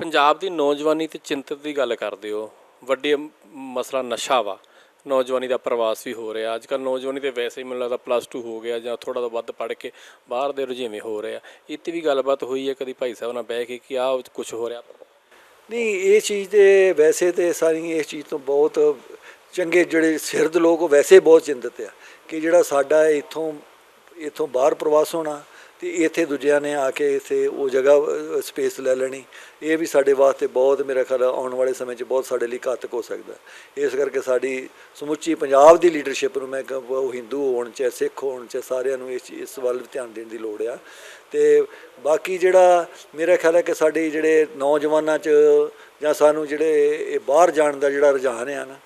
ਪੰਜਾਬ ਦੀ ਨੌਜਵਾਨੀ ਤੇ ਚਿੰਤਤ ਦੀ ਗੱਲ ਕਰਦੇ ਹੋ, ਵੱਡੇ ਮਸਲਾ ਨਸ਼ਾ ਵਾ। ਨੌਜਵਾਨੀ ਦਾ ਪ੍ਰਵਾਸ ਵੀ ਹੋ ਰਿਹਾ। ਅੱਜ ਕੱਲ ਨੌਜਵਾਨੀ ਤੇ ਵੈਸੇ ਹੀ ਮੈਨੂੰ ਲੱਗਦਾ ਪਲੱਸ 2 ਹੋ ਗਿਆ ਜਾਂ ਥੋੜਾ ਤੋਂ ਵੱਧ ਪੜ੍ਹ ਕੇ ਬਾਹਰ ਦੇ ਰੁਝੇਵੇਂ ਹੋ ਰਿਹਾ। ਇੱਥੇ ਵੀ ਗੱਲਬਾਤ ਹੋਈ ਹੈ ਕਦੀ ਭਾਈ ਸਾਹਿਬ ਨਾਲ ਬਹਿ ਕੇ ਕਿ ਆਹ ਕੁਝ ਹੋ ਰਿਹਾ। ਨਹੀਂ, ਇਹ ਚੀਜ਼ ਤੇ ਵੈਸੇ ਤੇ ਸਾਰੀ ਇਸ ਚੀਜ਼ ਤੋਂ ਬਹੁਤ ਚੰਗੇ ਜਿਹੜੇ ਸਿਰਦ ਲੋਕ ਉਹ ਵੈਸੇ ਬਹੁਤ ਚਿੰਤਤ ਆ ਕਿ ਜਿਹੜਾ ਸਾਡਾ ਇੱਥੋਂ ਇੱਥੋਂ ਬਾਹਰ ਪ੍ਰਵਾਸ ਹੋਣਾ ਤੇ ਇੱਥੇ ਦੂਜਿਆਂ ਨੇ ਆ ਕੇ ਇੱਥੇ ਉਹ ਜਗ੍ਹਾ ਸਪੇਸ ਲੈ ਲੈਣੀ। ਇਹ ਵੀ ਸਾਡੇ ਵਾਸਤੇ ਬਹੁਤ, ਮੇਰਾ ਖਿਆਲ ਆਉਣ ਵਾਲੇ ਸਮੇਂ 'ਚ ਬਹੁਤ ਸਾਡੇ ਲਈ ਘਾਤਕ ਹੋ ਸਕਦਾ। ਇਸ ਕਰਕੇ ਸਾਡੀ ਸਮੁੱਚੀ ਪੰਜਾਬ ਦੀ ਲੀਡਰਸ਼ਿਪ ਨੂੰ ਮੈਂ ਕਹਾਂ, ਉਹ ਹਿੰਦੂ ਹੋਣ ਚਾਹੇ ਸਿੱਖ ਹੋਣ ਚਾਹੇ ਸਾਰਿਆਂ ਨੂੰ ਇਸ ਇਸ ਵੱਲ ਧਿਆਨ ਦੇਣ ਦੀ ਲੋੜ ਆ। ਤੇ ਬਾਕੀ ਜਿਹੜਾ ਮੇਰਾ ਖਿਆਲ ਹੈ ਕਿ ਸਾਡੇ ਜਿਹੜੇ ਨੌਜਵਾਨਾਂ 'ਚ ਜਾਂ ਸਾਨੂੰ ਜਿਹੜੇ ਇਹ ਬਾਹਰ ਜਾਣ ਦਾ ਜਿਹੜਾ ਰੁਝਾਨ ਆ ਨਾ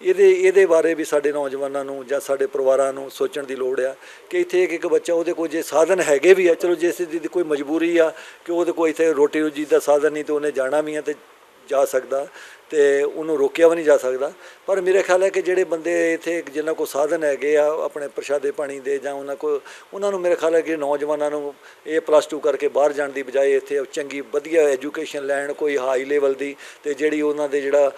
ਇਹਦੇ ਇਹਦੇ ਬਾਰੇ ਵੀ ਸਾਡੇ ਨੌਜਵਾਨਾਂ ਨੂੰ ਜਾਂ ਸਾਡੇ ਪਰਿਵਾਰਾਂ ਨੂੰ ਸੋਚਣ ਦੀ ਲੋੜ ਆ ਕਿ ਇੱਥੇ ਇੱਕ ਇੱਕ ਬੱਚਾ ਉਹਦੇ ਕੋਲ ਜੇ ਸਾਧਨ ਹੈਗੇ ਵੀ ਆ, ਚਲੋ ਜੇ ਇਸ ਦੀ ਕੋਈ ਮਜਬੂਰੀ ਆ ਕਿ ਉਹਦੇ ਕੋਲ ਇੱਥੇ ਰੋਟੀ ਰੋਜੀ ਦਾ ਸਾਧਨ ਨਹੀਂ ਤੇ ਉਹਨੇ ਜਾਣਾ ਵੀ ਆ ਤੇ ਜਾ ਸਕਦਾ ਤੇ ਉਹਨੂੰ ਰੋਕਿਆ ਵੀ ਨਹੀਂ ਜਾ ਸਕਦਾ। ਪਰ ਮੇਰੇ ਖਿਆਲ ਹੈ ਕਿ ਜਿਹੜੇ ਬੰਦੇ ਇੱਥੇ ਜਿਨ੍ਹਾਂ ਕੋਲ ਸਾਧਨ ਹੈਗੇ ਆ, ਆਪਣੇ ਪ੍ਰਸ਼ਾਦੇ ਪਾਣੀ ਦੇ ਜਾਂ ਉਹਨਾਂ ਕੋਲ, ਉਹਨਾਂ ਨੂੰ ਮੇਰੇ ਖਿਆਲ ਹੈ ਕਿ ਨੌਜਵਾਨਾਂ ਨੂੰ ਇਹ ਪਲੱਸ 2 ਕਰਕੇ ਬਾਹਰ ਜਾਣ ਦੀ ਬਜਾਏ ਇੱਥੇ ਚੰਗੀ ਵਧੀਆ ਐਜੂਕੇਸ਼ਨ ਲੈਣ, ਕੋਈ ਹਾਈ ਲੈਵਲ ਦੀ ਤੇ ਜਿਹੜੀ ਉਹਨਾਂ ਦੇ ਜਿਹੜਾ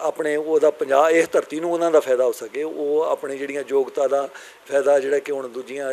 ਆਪਣੇ ਉਹਦਾ ਪੰਜਾਬ ਇਸ ਧਰਤੀ ਨੂੰ ਉਹਨਾਂ ਦਾ ਫਾਇਦਾ ਹੋ ਸਕੇ। ਉਹ ਆਪਣੀ ਜਿਹੜੀਆਂ ਯੋਗਤਾ ਦਾ ਫਾਇਦਾ ਜਿਹੜਾ ਕਿ ਹੁਣ ਦੂਜੀਆਂ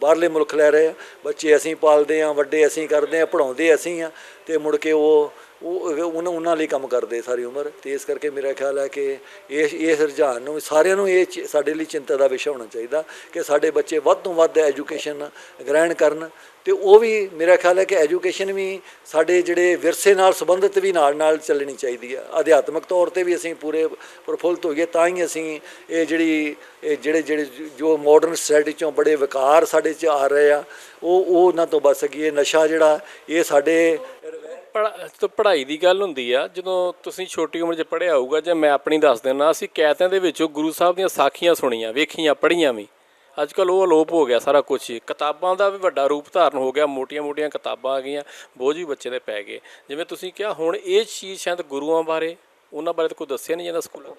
ਬਾਹਰਲੇ ਮੁਲਕ ਲੈ ਰਹੇ ਆ। ਬੱਚੇ ਅਸੀਂ ਪਾਲਦੇ ਆ, ਵੱਡੇ ਅਸੀਂ ਕਰਦੇ ਆ ਪੜਾਉਂਦੇ ਅਸੀਂ ਆ ਤੇ ਮੁੜ ਕੇ ਉਹ ਉਹ ਉਹਨਾਂ ਉਹਨਾਂ ਲਈ ਕੰਮ ਕਰਦੇ ਸਾਰੀ ਉਮਰ ਤੇ ਇਸ ਕਰਕੇ ਮੇਰਾ ਖਿਆਲ ਹੈ ਕਿ ਇਹ ਇਸ ਰੁਝਾਨ ਨੂੰ, ਸਾਰਿਆਂ ਨੂੰ ਇਹ ਚ- ਸਾਡੇ ਲਈ ਚਿੰਤਾ ਦਾ ਵਿਸ਼ਾ ਹੋਣਾ ਚਾਹੀਦਾ ਕਿ ਸਾਡੇ ਬੱਚੇ ਵੱਧ ਤੋਂ ਵੱਧ ਐਜੂਕੇਸ਼ਨ ਗ੍ਰਹਿਣ ਕਰਨ ਤੇ ਉਹ ਵੀ ਮੇਰਾ ਖਿਆਲ ਹੈ ਕਿ ਐਜੂਕੇਸ਼ਨ ਵੀ ਸਾਡੇ ਜਿਹੜੇ ਵਿਰਸੇ ਨਾਲ ਸੰਬੰਧਿਤ ਵੀ ਨਾਲ ਨਾਲ ਚੱਲਣੀ ਚਾਹੀਦੀ ਹੈ ਅਧਿਆਤਮਿਕ ਤੌਰ ਤੇ ਵੀ ਅਸੀਂ ਪੂਰੇ ਪ੍ਰਫੁੱਲਤ ਹੋਈਏ ਤਾਂ ਹੀ ਅਸੀਂ ਇਹ ਜਿਹੜੀ, ਇਹ ਜਿਹੜੇ ਜਿਹੜੇ ਜੋ ਮਾਡਰਨ ਸੋਸਾਇਟੀ ਚੋਂ ਬੜੇ ਵਿਕਾਰ ਸਾਡੇ 'ਚ ਆ ਰਹੇ ਆ, ਉਹ ਉਹ ਉਹਨਾਂ ਤੋਂ ਬਚ ਸਕੀਏ। ਨਸ਼ਾ ਜਿਹੜਾ, ਇਹ ਸਾਡੇ ਪੜ੍ਹਾਈ ਦੀ ਗੱਲ ਹੁੰਦੀ ਆ, ਜਦੋਂ ਤੁਸੀਂ ਛੋਟੀ ਉਮਰ 'ਚ ਪੜ੍ਹਿਆ ਹੋਊਗਾ ਜਾਂ ਮੈਂ ਆਪਣੀ ਦੱਸ ਦਿੰਦਾ, ਅਸੀਂ ਕੈਤਿਆਂ ਦੇ ਵਿੱਚੋਂ ਗੁਰੂ ਸਾਹਿਬ ਦੀਆਂ ਸਾਖੀਆਂ ਸੁਣੀਆਂ, ਵੇਖੀਆਂ, ਪੜ੍ਹੀਆਂ ਵੀ। ਅੱਜ ਕੱਲ ਉਹ ਅਲੋਪ ਹੋ ਗਿਆ ਸਾਰਾ ਕੁਝ ਹੀ। ਕਿਤਾਬਾਂ ਦਾ ਵੀ ਵੱਡਾ ਰੂਪ ਧਾਰਨ ਹੋ ਗਿਆ, ਮੋਟੀਆਂ-ਮੋਟੀਆਂ ਕਿਤਾਬਾਂ ਆ ਗਈਆਂ ਬੋਝ ਵੀ ਬੱਚੇ ਦੇ ਪੈ ਗਏ। ਜਿਵੇਂ ਤੁਸੀਂ ਕਿਹਾ, ਹੁਣ ਇਹ ਚੀਜ਼ ਸ਼ਾਇਦ ਗੁਰੂਆਂ ਬਾਰੇ, ਉਹਨਾਂ ਬਾਰੇ ਤਾਂ ਕੋਈ ਦੱਸਿਆ ਨਹੀਂ ਜਾਂਦਾ ਸਕੂਲਾਂ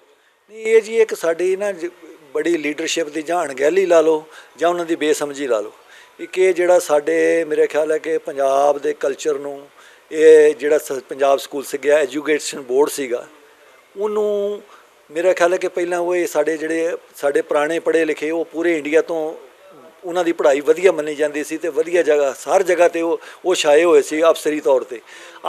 ਨਹੀਂ, ਇਹ ਜੀ ਇੱਕ ਸਾਡੀ ਨਾ ਜ- ਬੜੀ ਲੀਡਰਸ਼ਿਪ ਦੀ ਜਾਂ ਅਣਗਹਿਲੀ ਲਾ ਲਓ, ਜਾਂ ਉਹਨਾਂ ਦੀ ਬੇਸਮਝੀ ਲਾ ਲਓ। ਇੱਕ ਇਹ ਜਿਹੜਾ ਸਾਡੇ, ਮੇਰੇ ਖਿਆਲ ਹੈ ਕਿ ਪੰਜਾਬ ਦੇ ਕਲਚਰ ਨੂੰ ਇਹ ਜਿਹੜਾ ਸ- ਪੰਜਾਬ ਸਕੂਲ ਸਿੱਖਿਆ ਐਜੂਕੇਸ਼ਨ ਬੋਰਡ ਸੀਗਾ, ਉਹਨੂੰ ਮੇਰਾ ਖਿਆਲ ਹੈ ਕਿ ਪਹਿਲਾਂ ਉਹ ਇਹ ਸਾਡੇ ਜਿਹੜੇ ਸਾਡੇ ਪੁਰਾਣੇ ਪੜ੍ਹੇ ਲਿਖੇ ਉਹ ਪੂਰੇ ਇੰਡੀਆ ਤੋਂ ਉਹਨਾਂ ਦੀ ਪੜ੍ਹਾਈ ਵਧੀਆ ਮੰਨੀ ਜਾਂਦੀ ਸੀ ਤੇ ਵਧੀਆ ਜਗ੍ਹਾ ਹਰ ਜਗ੍ਹਾ ਤੇ ਉਹ ਉਹ ਛਾਏ ਹੋਏ ਸੀ ਅਫਸਰੀ ਤੌਰ ਤੇ।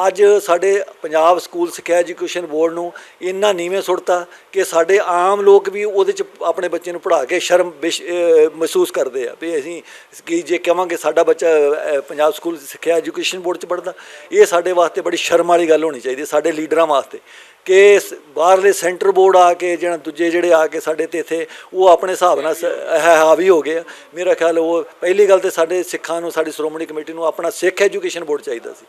ਅੱਜ ਸਾਡੇ ਪੰਜਾਬ ਸਕੂਲ ਸਿੱਖਿਆ ਐਜੂਕੇਸ਼ਨ ਬੋਰਡ ਨੂੰ ਇੰਨਾ ਨੀਵੇਂ ਸੁੱਟਤਾ ਕਿ ਸਾਡੇ ਆਮ ਲੋਕ ਵੀ ਉਹਦੇ ਚ ਆਪਣੇ ਬੱਚੇ ਨੂੰ ਪੜ੍ਹਾ ਕੇ ਸ਼ਰਮ ਵਿਸ਼- ਮਹਿਸੂਸ ਕਰਦੇ ਆ ਵੀ ਅਸੀਂ ਕਿ ਜੇ ਕਹਾਂਗੇ ਸਾਡਾ ਬੱਚਾ ਪੰਜਾਬ ਸਕੂਲ ਸਿੱਖਿਆ ਐਜੂਕੇਸ਼ਨ ਬੋਰਡ ਚ ਪੜ੍ਹਦਾ ਇਹ ਸਾਡੇ ਵਾਸਤੇ ਬੜੀ ਸ਼ਰਮ ਵਾਲੀ ਗੱਲ ਹੋਣੀ ਚਾਹੀਦੀ ਹੈ, ਸਾਡੇ ਲੀਡਰਾਂ ਵਾਸਤੇ। ਕਿ ਬਾਹਰਲੇ ਸੈਂਟਰ ਬੋਰਡ ਆ ਕੇ ਜਿਹੜਾ ਦੂਜੇ ਜਿਹੜੇ ਆ ਕੇ ਸਾਡੇ ਤੇ ਇੱਥੇ ਉਹ ਆਪਣੇ ਹਿਸਾਬ ਨਾਲ ਸ- ਹੈ ਹਾਵੀ ਹੋ ਗਏ ਆ। ਮੇਰਾ ਖਿਆਲ ਉਹ ਪਹਿਲੀ ਗੱਲ ਤੇ ਸਾਡੇ ਸਿੱਖਾਂ ਨੂੰ, ਸਾਡੀ ਸ਼੍ਰੋਮਣੀ ਕਮੇਟੀ ਨੂੰ ਆਪਣਾ ਸਿੱਖ ਐਜੂਕੇਸ਼ਨ ਬੋਰਡ ਚਾਹੀਦਾ ਸੀ।